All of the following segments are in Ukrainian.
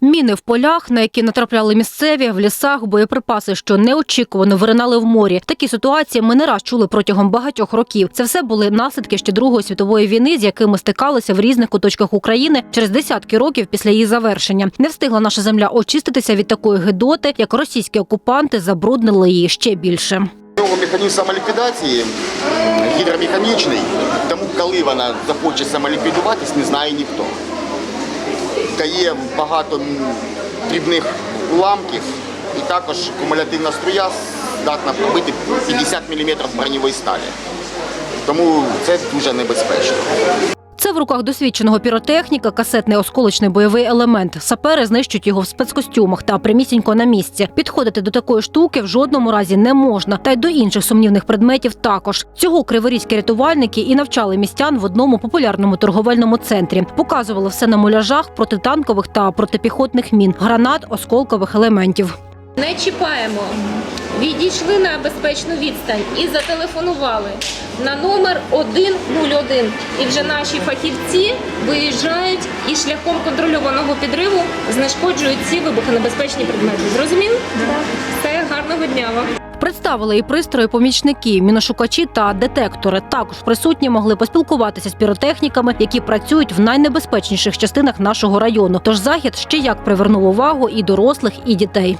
Міни в полях, на які натрапляли місцеві, в лісах, боєприпаси, що неочікувано виринали в морі. Такі ситуації ми не раз чули протягом багатьох років. Це все були наслідки ще Другої світової війни, з якими стикалися в різних куточках України через десятки років після її завершення. Не встигла наша земля очиститися від такої гидоти, як російські окупанти забруднили її ще більше. Механізм самоліквідації гідромеханічний, тому коли вона захоче самоліквідуватись, не знає ніхто. Та є багато дрібних уламків і також кумулятивна струя здатна пробити 50 мм броньової сталі. Тому це дуже небезпечно. Це в руках досвідченого піротехніка, касетний осколочний бойовий елемент. Сапери знищують його в спецкостюмах та прямісінько на місці. Підходити до такої штуки в жодному разі не можна, та й до інших сумнівних предметів також. Цього криворізькі рятувальники і навчали містян в одному популярному торговельному центрі. Показували все на муляжах протитанкових та протипіхотних мін, гранат, осколкових елементів. Не чіпаємо. Відійшли на безпечну відстань і зателефонували на номер 101. І вже наші фахівці виїжджають і шляхом контрольованого підриву знешкоджують ці вибухонебезпечні предмети. Зрозуміли? Так. Все, гарного дня вам. Представили і пристрої помічники, міношукачі та детектори. Також присутні могли поспілкуватися з піротехніками, які працюють в найнебезпечніших частинах нашого району. Тож захід ще як привернув увагу і дорослих, і дітей.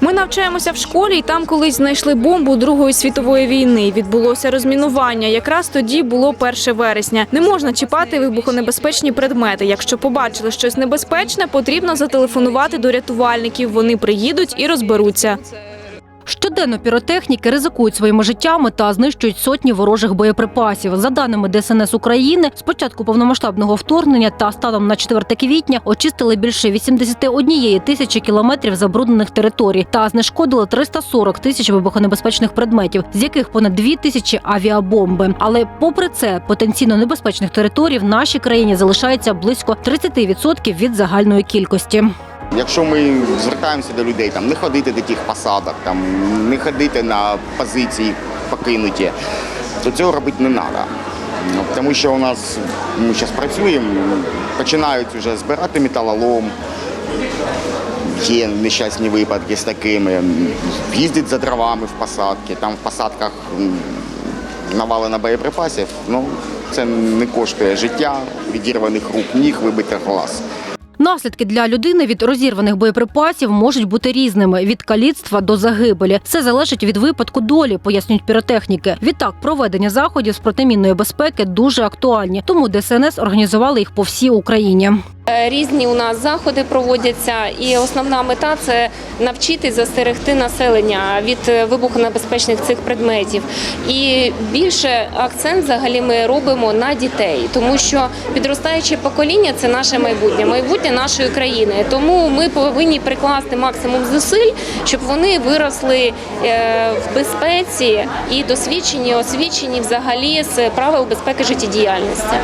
Ми навчаємося в школі, і там колись знайшли бомбу Другої світової війни. Відбулося розмінування. Якраз тоді було 1 вересня. Не можна чіпати вибухонебезпечні предмети. Якщо побачили щось небезпечне, потрібно зателефонувати до рятувальників. Вони приїдуть і розберуться. Щоденно піротехніки ризикують своїми життями та знищують сотні ворожих боєприпасів. За даними ДСНС України, з початку повномасштабного вторгнення та станом на 4 квітня очистили більше 81 тисячі кілометрів забруднених територій та знешкодили 340 тисяч вибухонебезпечних предметів, з яких понад 2 тисячі авіабомби. Але попри це, потенційно небезпечних територій в нашій країні залишається близько 30% від загальної кількості. Якщо ми звертаємося до людей, там не ходити до тих посадок, там не ходити на позиції покинуті, то цього робити не треба. Тому що у нас ми зараз працюємо, починають вже збирати металолом. Є нещасні випадки з такими. Їздять за дровами в посадки, там в посадках навалено боєприпасів. Ну, це не коштує життя, відірваних рук, ніг, вибитих глаз. Наслідки для людини від розірваних боєприпасів можуть бути різними від каліцтва до загибелі. Все залежить від випадку долі, пояснюють піротехніки. Відтак, проведення заходів з протимінної безпеки дуже актуальні, тому ДСНС організували їх по всій Україні. Е, Різні у нас заходи проводяться, і основна мета це навчити застерегти населення від е, вибухонебезпечних цих предметів. І більше акцент взагалі ми робимо на дітей, тому що підростаюче покоління це наше майбутнє, майбутнє нашої країни. Тому ми повинні прикласти максимум зусиль, щоб вони виросли е, в безпеці і досвідчені, освічені взагалі з правил безпеки життєдіяльності.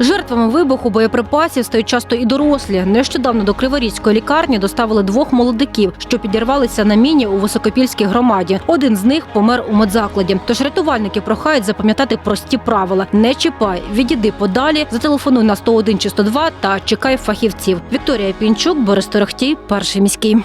Жертвами вибуху боєприпасів стають часто і дорослі. Нещодавно до Криворізької лікарні доставили двох молодиків, що підірвалися на міні у Високопільській громаді. Один з них помер у медзакладі. Тож рятувальники прохають запам'ятати прості правила: не чіпай, відійди подалі, зателефонуй на 101 чи 102 та чекай фахівців. Вікторія Пінчук, Борис Торохтій, перший міський.